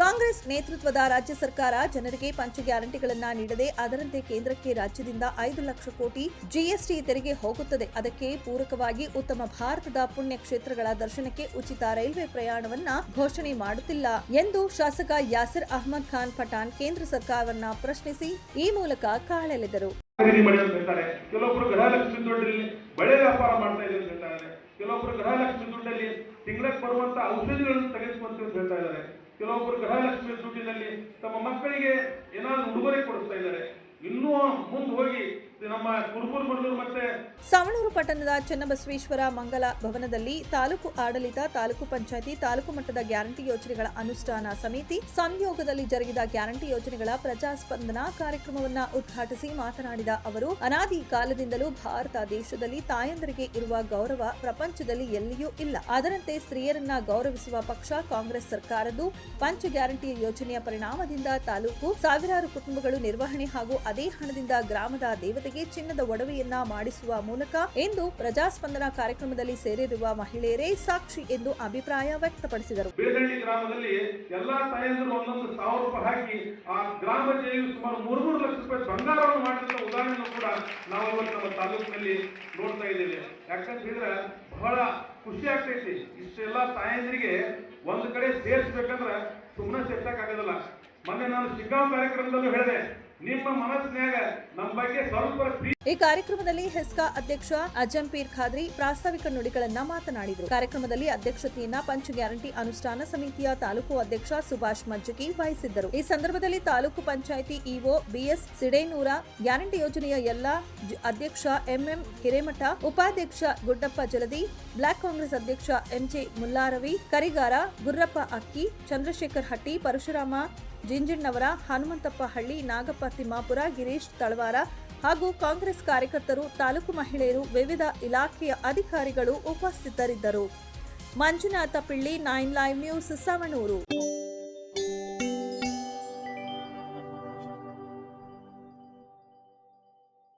ಕಾಂಗ್ರೆಸ್ ನೇತೃತ್ವದ ರಾಜ್ಯ ಸರ್ಕಾರ ಜನರಿಗೆ ಪಂಚ ಗ್ಯಾರಂಟಿಗಳನ್ನ ನೀಡದೆ ಅದರಂತೆ ಕೇಂದ್ರಕ್ಕೆ ರಾಜ್ಯದಿಂದ ಐದು ಲಕ್ಷ ಕೋಟಿ ಜಿಎಸ್ಟಿ ತೆರಿಗೆ ಹೋಗುತ್ತದೆ. ಅದಕ್ಕೆ ಪೂರಕವಾಗಿ ಉತ್ತಮ ಭಾರತದ ಪುಣ್ಯ ಕ್ಷೇತ್ರಗಳ ದರ್ಶನಕ್ಕೆ ಉಚಿತ ರೈಲ್ವೆ ಪ್ರಯಾಣವನ್ನ ಘೋಷಣೆ ಮಾಡುತ್ತಿಲ್ಲ ಎಂದು ಶಾಸಕ ಯಾಸಿರ್ ಅಹಮದ್ ಖಾನ್ ಪಠಾಣ್ ಕೇಂದ್ರ ಸರ್ಕಾರವನ್ನ ಪ್ರಶ್ನಿಸಿ ಈ ಮೂಲಕ ಕಾಲೆಳೆದರು. ಕೆಲವೊಬ್ಬರು ಗೃಹಲಕ್ಷ್ಮಿ ದುಡ್ಡಲ್ಲಿ ಬಳೆ ಬರುವಂತ ಔಷಧಿಗಳನ್ನು ತೆಗೆದುಕೊಂತ ಹೇಳ್ತಾ ಇದ್ದಾರೆ. ಕೆಲವೊಬ್ರು ಗೃಹಲಕ್ಷ್ಮಿ ದುಡ್ಡಿನಲ್ಲಿ ತಮ್ಮ ಮಕ್ಕಳಿಗೆ ಏನಾದ್ರು ಉಡುಗೊರೆ ಕೊಡಿಸ್ತಾ ಇದ್ದಾರೆ. ಇನ್ನೂ ಮುಂದೆ ಹೋಗಿ ಸವಣೂರು ಪಟ್ಟಣದ ಚನ್ನಬಸವೇಶ್ವರ ಮಂಗಲ ಭವನದಲ್ಲಿ ತಾಲೂಕು ಆಡಳಿತ, ತಾಲೂಕು ಪಂಚಾಯಿತಿ, ತಾಲೂಕು ಮಟ್ಟದ ಗ್ಯಾರಂಟಿ ಯೋಜನೆಗಳ ಅನುಷ್ಠಾನ ಸಮಿತಿ ಸಂಯೋಗದಲ್ಲಿ ಜರುಗಿದ ಗ್ಯಾರಂಟಿ ಯೋಜನೆಗಳ ಪ್ರಜಾಸ್ಪಂದನಾ ಕಾರ್ಯಕ್ರಮವನ್ನು ಉದ್ಘಾಟಿಸಿ ಮಾತನಾಡಿದ ಅವರು, ಅನಾದಿ ಕಾಲದಿಂದಲೂ ಭಾರತ ದೇಶದಲ್ಲಿ ತಾಯಂದರಿಗೆ ಇರುವ ಗೌರವ ಪ್ರಪಂಚದಲ್ಲಿ ಎಲ್ಲಿಯೂ ಇಲ್ಲ. ಅದರಂತೆ ಸ್ತ್ರೀಯರನ್ನ ಗೌರವಿಸುವ ಪಕ್ಷ ಕಾಂಗ್ರೆಸ್ ಸರ್ಕಾರದ್ದು ಪಂಚ ಗ್ಯಾರಂಟಿ ಯೋಜನೆಯ ಪರಿಣಾಮದಿಂದ ತಾಲೂಕು ಸಾವಿರಾರು ಕುಟುಂಬಗಳು ನಿರ್ವಹಣೆ ಹಾಗೂ ಅದೇ ಹಣದಿಂದ ಗ್ರಾಮದ ದೇವತೆಗೆ ಚಿನ್ನದ ಒಡವೆಯನ್ನ ಮಾಡಿಸುವ ಮೂಲಕ ಎಂದು ಪ್ರಜಾಸ್ಪಂದನ ಕಾರ್ಯಕ್ರಮದಲ್ಲಿ ಸೇರಿರುವ ಮಹಿಳೆಯರೇ ಸಾಕ್ಷಿ ಎಂದು ಅಭಿಪ್ರಾಯ ವ್ಯಕ್ತಪಡಿಸಿದರು. ಗ್ರಾಮದಲ್ಲಿ ಎಲ್ಲಾ ತಾಯಂದಿರು ಒಂದೊಂದು ಸಾವಿರ ರೂಪಾಯಿ ಹಾಕಿ ಆ ಗ್ರಾಮ ಜೈಲು ಸುಮಾರು ಮೂರು ಮೂರು ಲಕ್ಷ ರೂಪಾಯಿ ಬಂಗಾರವನ್ನು ಮಾಡಿದ ಉದಾಹರಣೆಯನ್ನು ಕೂಡ ನಾವು ನಮ್ಮ ತಾಲೂಕಿನಲ್ಲಿ ನೋಡ್ತಾ ಇದ್ದೇವೆ. ಯಾಕಂತ ಹೇಳಿದ್ರೆ ಬಹಳ ಖುಷಿ ಆಗ್ತೈತಿ. ಇಷ್ಟೆಲ್ಲ ತಾಯಂದಿರಿಗೆ ಒಂದು ಕಡೆ ಸೇರಿಸ್ಬೇಕಂದ್ರೆ ಸುಮ್ಮನೆ ಸೇರ್ಸಕ್ಕಾಗೋದಿಲ್ಲ ಈ ಕಾರ್ಯಕ್ರಮದಲ್ಲಿ ಹೆಸ್ಕಾ ಅಧ್ಯಕ್ಷ ಅಜಂಪೀರ್ ಖಾದ್ರಿ ಪ್ರಾಸ್ತಾವಿಕ ನುಡಿಗಳನ್ನ ಮಾತನಾಡಿದರು. ಕಾರ್ಯಕ್ರಮದಲ್ಲಿ ಅಧ್ಯಕ್ಷತೆಯನ್ನ ಪಂಚ ಗ್ಯಾರಂಟಿ ಅನುಷ್ಠಾನ ಸಮಿತಿಯ ತಾಲೂಕು ಅಧ್ಯಕ್ಷ ಸುಭಾಷ್ ಮಜ್ಜಗಿ ವಹಿಸಿದ್ದರು. ಈ ಸಂದರ್ಭದಲ್ಲಿ taluk panchayat EO BS Sidenur, guarantee ಯೋಜನೆಯ ಎಲ್ಲಾ ಅಧ್ಯಕ್ಷ ಎಂಎಂ ಹಿರೇಮಠ, ಉಪಾಧ್ಯಕ್ಷ ಗುಡ್ಡಪ್ಪ ಜಲದಿ, ಬ್ಲಾಕ್ ಕಾಂಗ್ರೆಸ್ ಅಧ್ಯಕ್ಷ ಎಂಜೆ ಮುಲ್ಲಾರವಿ, ಕರಿಗಾರ ಗುರ್ರಪ್ಪ ಅಕ್ಕಿ, ಚಂದ್ರಶೇಖರ್ ಹಟ್ಟಿ, ಪರಶುರಾಮ ಜಿಂಜಿಣ್ಣವರ ಹನುಮಂತಪ್ಪ ಹಳ್ಳಿ ನಾಗಪ್ಪ ತಿಮ್ಮಾಪುರ ಗಿರೀಶ್ ತಳವಾರ ಹಾಗೂ ಕಾಂಗ್ರೆಸ್ ಕಾರ್ಯಕರ್ತರು, ತಾಲೂಕು ಮಹಿಳೆಯರು, ವಿವಿಧ ಇಲಾಖೆಯ ಅಧಿಕಾರಿಗಳು ಉಪಸ್ಥಿತರಿದ್ದರು. Manjunatha Pilli, nine live news, Savanur.